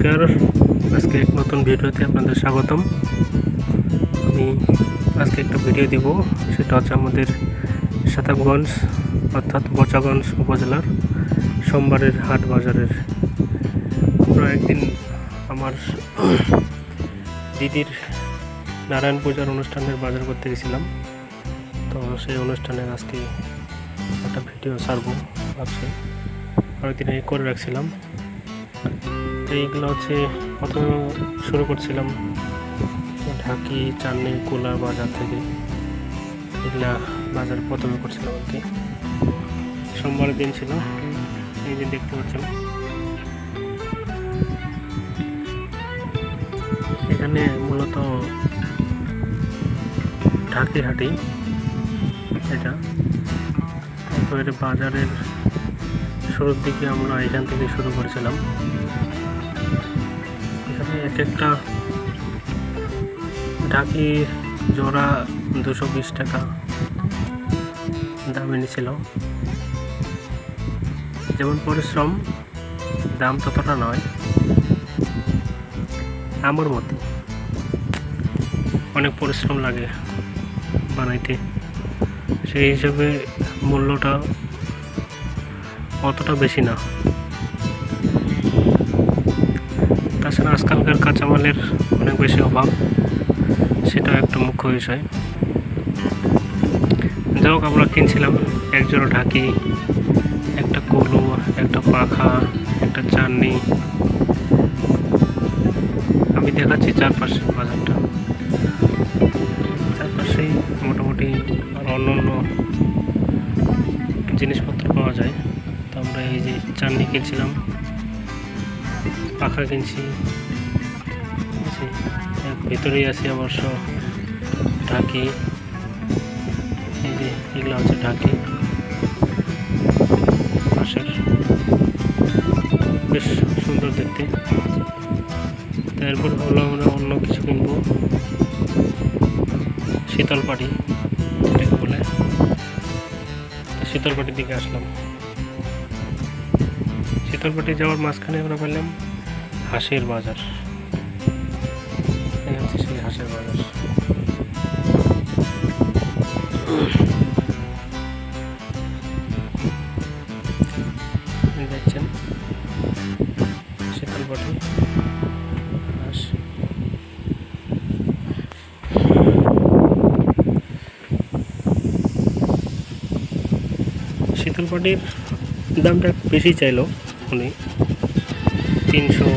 নমস্কার আজকে এক নতুন ভিডিওতে আপনাদের স্বাগতম। আমি আজকে একটা ভিডিও দিব, সেটা হচ্ছে আমাদের সাতাবগঞ্জ, অর্থাৎ বচাগঞ্জ উপজেলার সোমবারের হাট বাজারের। আমরা একদিন আমার দিদির নারায়ণ পূজার অনুষ্ঠানের বাজার করতে গেছিলাম। তো সেই অনুষ্ঠানের আজকে একটা ভিডিও ছাড়বো ভাবছি। অনেকদিন করে রাখছিলাম। তো এইগুলো হচ্ছে প্রথমে শুরু করছিলাম? ঢাকি, চাননি, কোলা বাজার থেকে। এগুলা বাজার প্রথমে করছিলাম আর কি। সোমবারের দিন ছিল, এই যে দেখতে পাচ্ছেন। এখানে মূলত ঢাকি হাটি, এটা। তারপরে বাজারের শুরুর দিকে আমরা এখান থেকে শুরু করেছিলাম। এক একটা ঢাকি জোড়া দুশো বিশ টাকা দামে নিছিল যেমন পরিশ্রম, দাম ততটা নয়। আমার মতে অনেক পরিশ্রম লাগে বানাইতে। সেই হিসাবে মূল্যটা অতটা বেশি না। আজকালকার কাঁচামালের অনেক বেশি অভাব, সেটাও একটা মুখ্য বিষয়। যাই হোক, আমরা কিনছিলাম একজোড়া ঢাকি, একটা কলু একটা পাখা, একটা চাননি আমি দেখাচ্ছি চারপাশে বাজারটা। চারপাশেই মোটামুটি অন্য অন্য জিনিসপত্র পাওয়া যায়। তো আমরা এই যে চাননি কিনছিলাম। পাখা কিনছি? এর ভেতরেই আছে অবশ্য, ঢাকি। এই যে, এগুলো হচ্ছে ঢাকি। পাশের। বেশ সুন্দর দেখতে। তারপর হলো আমরা অন্য কিছু কিনবো। শীতল পাটি যেটাকে বলে। তো শীতল পাটির দিকে আসলাম। শীতলপাটি যাওয়ার মাঝখানে আমরা পেলাম হাঁসের বাজার। এই হচ্ছে সেই হাঁসের বাজার। হাঁস। শীতলপাটির দামটা বেশি চাইলো উনি। তিনশো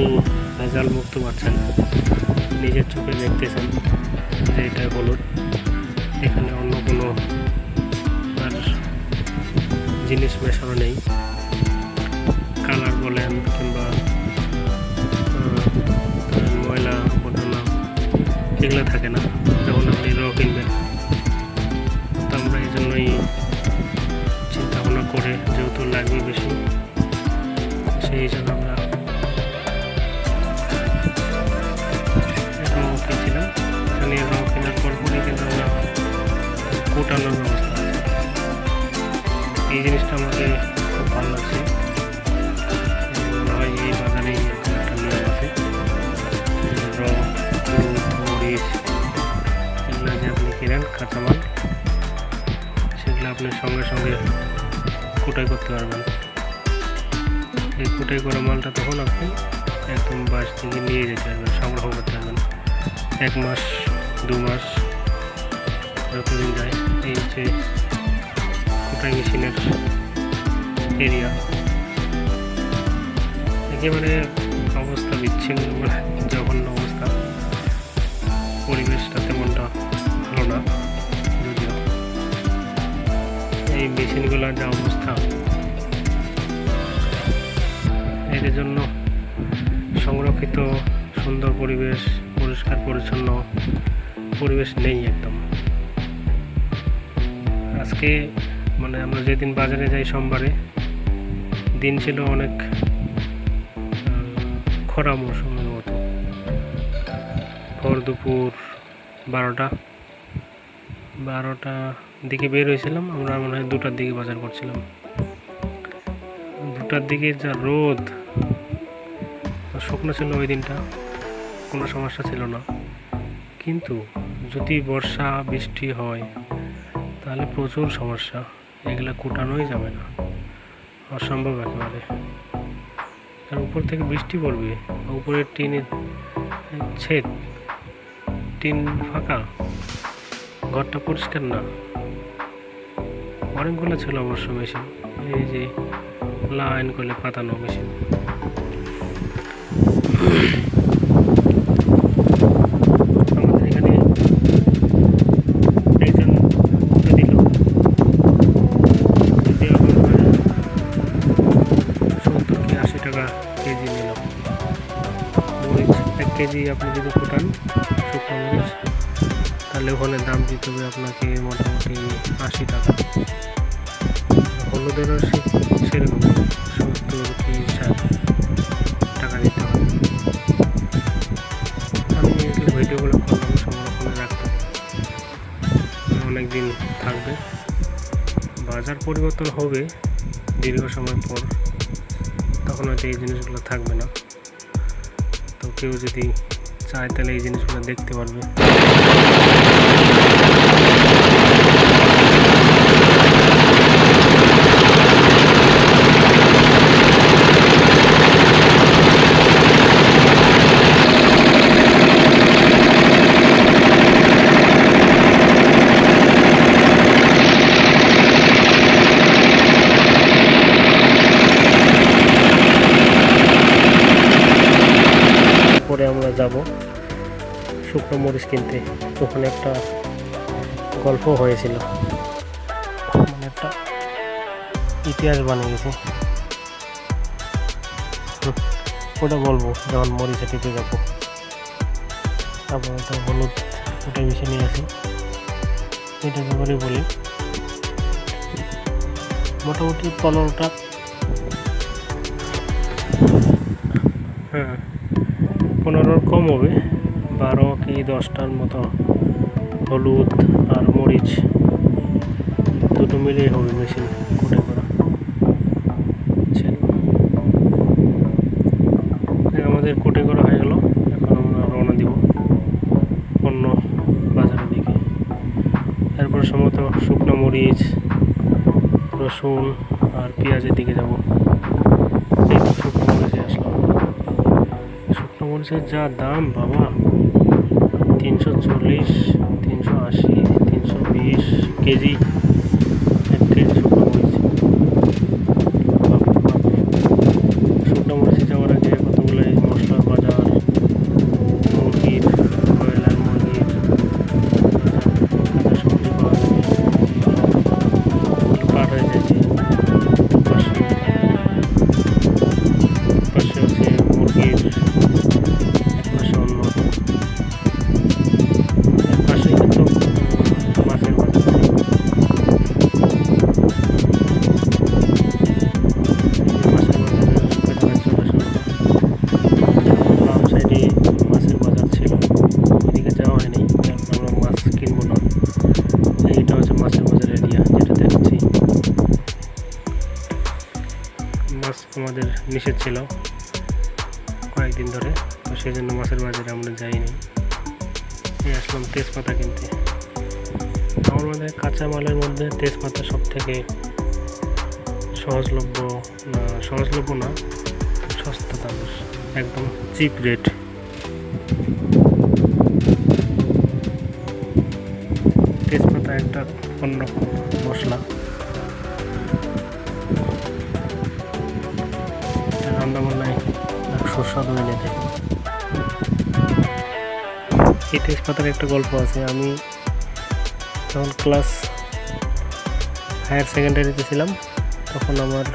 আপনি ভেজাল মুক্ত পাচ্ছেন নিজের চোখে দেখতেছেন যে এটা হলুদ এখানে অন্য কোনো আর জিনিস মেশানো নেই। কালার বলেন কিংবা ময়লা, আবর্জনা, এগুলো থাকে না। ওঠানোর ব্যবস্থা। এই জিনিসটা আমাকে খুব ভালো লাগছে। মনে আছে। রং এগুলো যে আপনি কেনেন, কাঁচামাল, সেগুলো আপনি সঙ্গে সঙ্গে কুটাই করতে পারবেন। এই কুটাই করা মালটা তখন আপনি একদম বাস থেকে নিয়ে যেতে পারবেন, সংগ্রহ করতে পারবেন। এক মাস, দু মাস, যতদিন যায়। এই হচ্ছে কুটাই মেশিনের এরিয়া। একেবারে অবস্থা বিচ্ছিন্ন মানে জঘন্য অবস্থা। পরিবেশটা তেমনটা ভালো না, যদিও। এই মেশিনগুলোর যা অবস্থা এদের জন্য সংরক্ষিত, সুন্দর পরিবেশ, পরিষ্কার, পরিচ্ছন্ন পরিবেশ নেই একদম। আজকে মানে আমরা যেদিন বাজারে যাই সোমবারে, দিন ছিল অনেক খরা মৌসুমের মতো। ভোর দুপুর বারোটা বারোটা দিকে বের হয়েছিলাম, আমরা মনে হয় দুটার দিকে বাজার করছিলাম। দুটার দিকে যা রোদ শুকনো ছিল ওই দিনটা, কোনো সমস্যা ছিল না। কিন্তু যদি বর্ষা, বৃষ্টি হয় তাহলে প্রচুর সমস্যা। এগুলো কুটানোই যাবে না। অসম্ভব একেবারে। আর উপর থেকে বৃষ্টি পড়বে। উপরের টিনের ছেদ। টিন ফাঁকা। ঘরটা পরিষ্কার না। অনেকগুলো ছিল অবশ্য মেশিন। এই যে লাইন করলে পাতানো মেশিন। কেজি আপনি যদি ফুটান শুকনো মরিচ তাহলে ওখানে দাম দিতে হবে আপনাকে মোটামুটি আশি টাকা। হলুদেরও সেরকম সত্তর কি ষাট টাকা দিতে হবে। আমি ভিডিওগুলো করলাম সংরক্ষণে রাখতাম। অনেক দিন থাকবে। বাজার পরিবর্তন হবে দীর্ঘ সময় পর, তখন হয়তো এই জিনিসগুলো থাকবে না। কেউ যদি চায় তাহলে এই জিনিসগুলো দেখতে পারবে পরে আমরা যাব। শুকনো মরিচ কিনতে। ওখানে একটা গল্প হয়েছিল। মানে একটা ইতিহাস বানিয়ে গেছে ওটা বলব, যখন মরিচে টিপে যাব। ওটা হলুদ ওটা বেশি নিয়ে আসি। এটা ব্যাপারে বলি। মোটামুটি পনেরোটা কম হবে। বারো কি দশটার মতো হলুদ আর মরিচ দুটো মিলেই হবে মেশিন কুটে করা। আমাদের কুটে করা হয়ে গেল। এখন আমরা রওনা দিব অন্য বাজারের দিকে। এরপর সম্ভবত শুকনো মরিচ, রসুন আর পেঁয়াজের দিকে যাব এই তো শুকনো মরিচে আসলাম শুকনো যা দাম বাবা। তিনশো চল্লিশ তিনশো আশি তিনশো বিশ কেজি। নিষেধ ছিল কয়েকদিন ধরে। তো সেই জন্য মাছের বাজারে আমরা যাইনি। এই আসলাম তেজপাতা কিনতে। আমাদের কাঁচামালের মধ্যে তেজপাতা সব থেকে সহজলভ্য না সহজলভ্য না সস্তা দাম একদম চিপ রেট তেজপাতা একটা অন্যরকম মশলা। সুস্বাদু এনে দেয় এই তেজপাতার একটা গল্প আছে, আমি যখন ক্লাস হায়ার সেকেন্ডারিতে ছিলাম, তখন আমার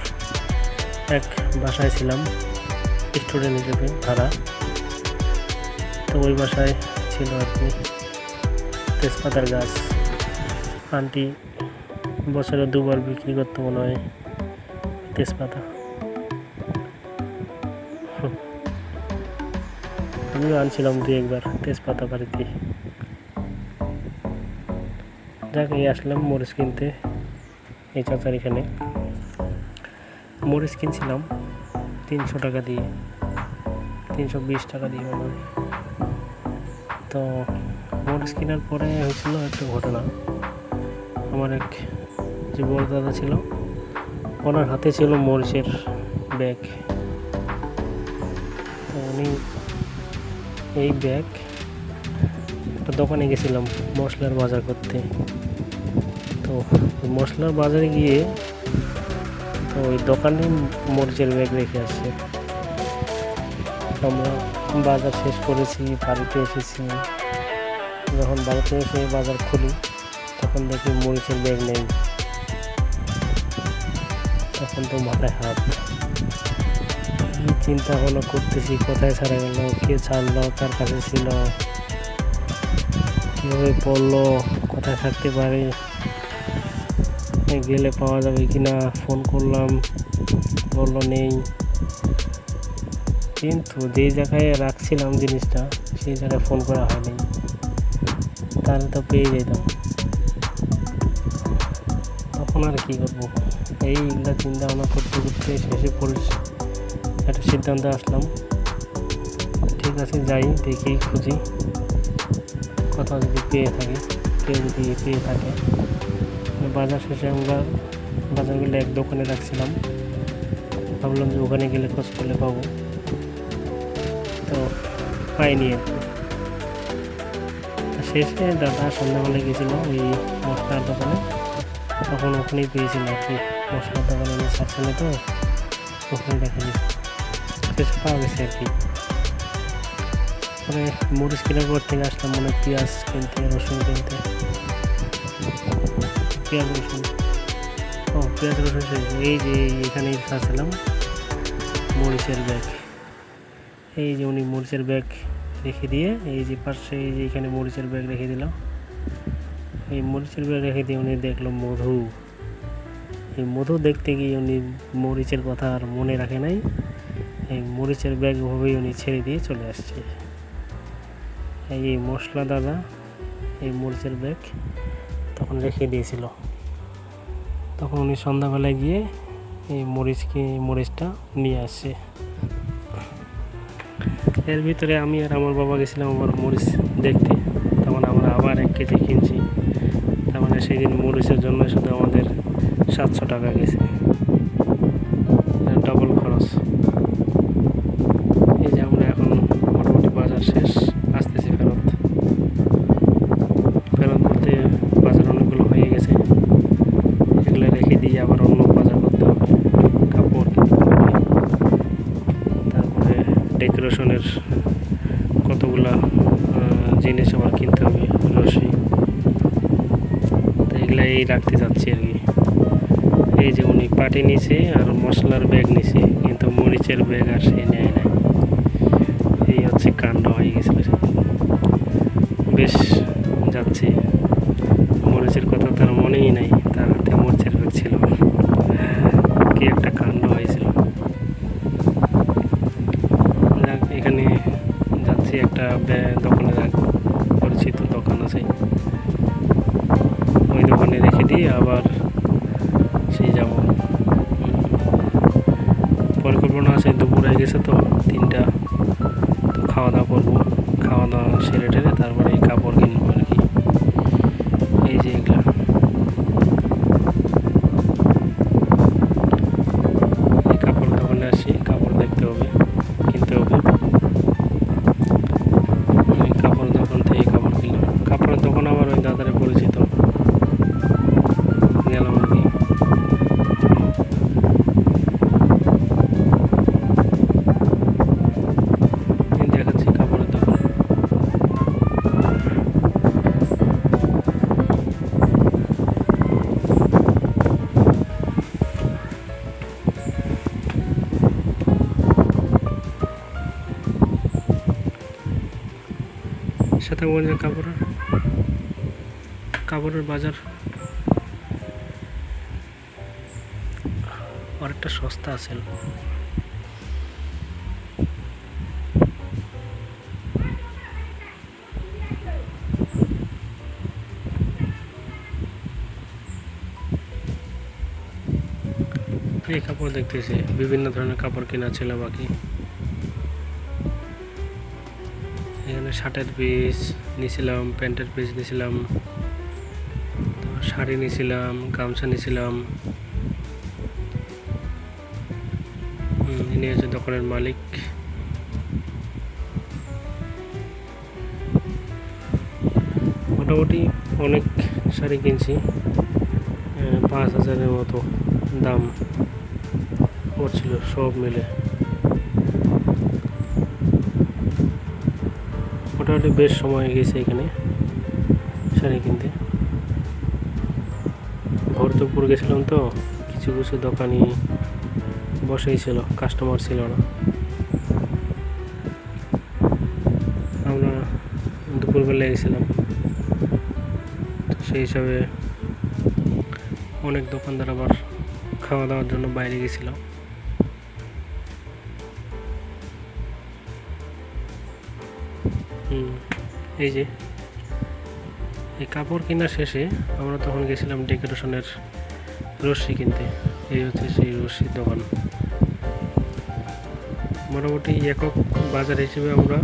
এক বাসায় ছিলাম স্টুডেন্ট হিসেবে, ভাড়া। তো ওই বাসায় ছিল আর কি তেজপাতার গাছ। আন্টি বছরে দুবার বিক্রি করতে মনে হয় তেজপাতা। আমিও আনছিলাম দু একবার তেজপাতা বাড়িতে। যাক, এই আসলাম মরিচ কিনতে, এই চাচার এখানে। মরিচ কিনছিলাম তিনশো টাকা দিয়ে, তিনশো বিশ টাকা দিয়ে মনে হয়। তো মরিচ কেনার পরে হয়েছিল একটা ঘটনা। আমার এক যে বড় দাদা ছিল, ওনার হাতে ছিল মরিচের ব্যাগ। তো উনি এই ব্যাগ, একটা দোকানে গেছিলাম মশলার বাজার করতে। তো মশলার বাজারে গিয়ে তো ওই দোকানে মরিচের ব্যাগ রেখে আসছে আমরা বাজার শেষ করেছি, বাড়িতে এসেছি। যখন বাড়িতে এসে বাজার খুলি, তখন দেখি মরিচের ব্যাগ নেই। তখন তো মাথায় হাত। চিন্তা ভাবনা করতেছি, কোথায় ছাড়া গেল, কে ছাড়লো, কার কাছে ছিল, কীভাবে পড়ল, কোথায় থাকতে পারে, গেলে পাওয়া যাবে কি না ফোন করলাম, বলল নেই। কিন্তু যেই জায়গায় রাখছিলাম জিনিসটা, সেই জায়গায় ফোন করা হয়নি। তাহলে তো পেয়ে যেতাম। তখন আর কী করব? এইগুলো চিন্তা ভাবনা করতে করতে শেষে পড়ে একটা সিদ্ধান্তে আসলাম। ঠিক আছে, যাই, দেখি, খুঁজি। কোথাও যদি পেয়ে থাকি, কেউ যদি পেয়ে থাকে। বাজার শেষে আমরা বাজারগুলো এক দোকানে রাখছিলাম। ভাবলাম যে ওখানে গেলে খোঁজ করলে পাবো। তো পাইনি আর শেষে দাদা সন্ধ্যাবেলা গেছিল ওই মশলার দোকানে। তখন ওখানেই পেয়েছিল আর কি মশলার দোকানে উনি ছাড়ছিল তো, ওখানে দেখা পাওয়া গেছে আর কি। মরিচ কেনার পর থেকে আসলাম মনে পেঁয়াজ কিনতে, রসুন কিনতে। পেঁয়াজ, রসুন। ও, পেঁয়াজ, রসুন। এই যে এখানে খাচ্ছিলাম মরিচের ব্যাগ। এই যে উনি মরিচের ব্যাগ রেখে দিয়ে, এই যে পাশে এই যে এখানে মরিচের ব্যাগ রেখে দিল এই মরিচের ব্যাগ রেখে দিয়ে উনি দেখল মধু। এই মধু দেখতে গিয়ে উনি মরিচের কথা আর মনে রাখে নাই। এই মরিচের ব্যাগ ভাবেই উনি ছেড়ে দিয়ে চলে আসছে। এই এই মশলা দাদা, এই মরিচের ব্যাগ তখন রেখে দিয়েছিল। তখন উনি সন্ধ্যাবেলায় গিয়ে এই মরিচকে, মরিচটা নিয়ে আসছে। এর ভিতরে আমি আর আমার বাবা গেছিলাম আমার মরিচ দেখতে। তখন আমরা আবার এক কেজি কিনছি। তার মানে সেই দিন মরিচের জন্য শুধু আমাদের সাতশো টাকা গেছে। ডেকোরেশনের কতগুলা জিনিস আবার কিনতে হবে, রশি। তো এগুলো এই রাখতে যাচ্ছি আর কি। এই যে উনি পাটি নিছে আর মশলার ব্যাগ নিছে, কিন্তু মরিচের ব্যাগ আর সে নেয় নাই। এই হচ্ছে কাণ্ড হয়ে গেছিল বেশ, যাচ্ছে। ব্যা- দোকানে রাখ- পরিচিত দোকান আছে। ওই দোকানে রেখে দিয়ে আবার সেই যাব। পরিকল্পনা আছে, দুপুর হয়ে গেছে তো, তিনটা। তো খাওয়া দাওয়া করব। খাওয়া দাওয়া সেরে টেরে তারপরে এই কাপড় অনেকটা সস্তা আছে। এই কাপড় দেখতেছি, বিভিন্ন ধরনের কাপড় কেনা ছিল বাকি। এখানে শার্টের পিস নিয়েছিলাম প্যান্টের পিস নিয়েছিলাম শাড়ি নিয়েছিলাম গামছা নিয়েছিলাম দোকানের মালিক। মোটামুটি অনেক শাড়ি কিনছি। পাঁচ হাজারের মতো দাম পড়ছিল সব মিলে। মোটামুটি বেশ সময় গেছে এখানে শাড়ি কিনতে। ভোর দুপুর গেছিলাম তো, কিছু কিছু দোকানি বসেই ছিল কাস্টমার ছিল না। আমরা দুপুরবেলা গেছিলাম। সেই হিসাবে অনেক দোকানদার আবার খাওয়া দাওয়ার জন্য বাইরে গেছিল। এই যে, এই কাপড় কেনা শেষে আমরা তখন গেছিলাম ডেকোরেশনের রশ্মি কিনতে। এই হচ্ছে সেই রশ্মির দোকান। মোটামুটি একক বাজার হিসেবে আমরা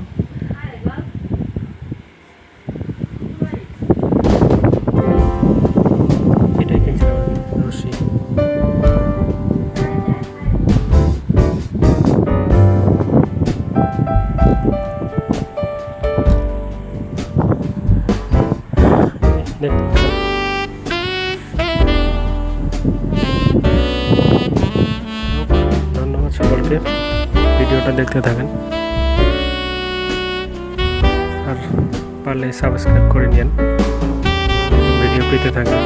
দেখতে থাকেন। আর পারলে সাবস্ক্রাইব করে নিন ভিডিও পেতে থাকেন।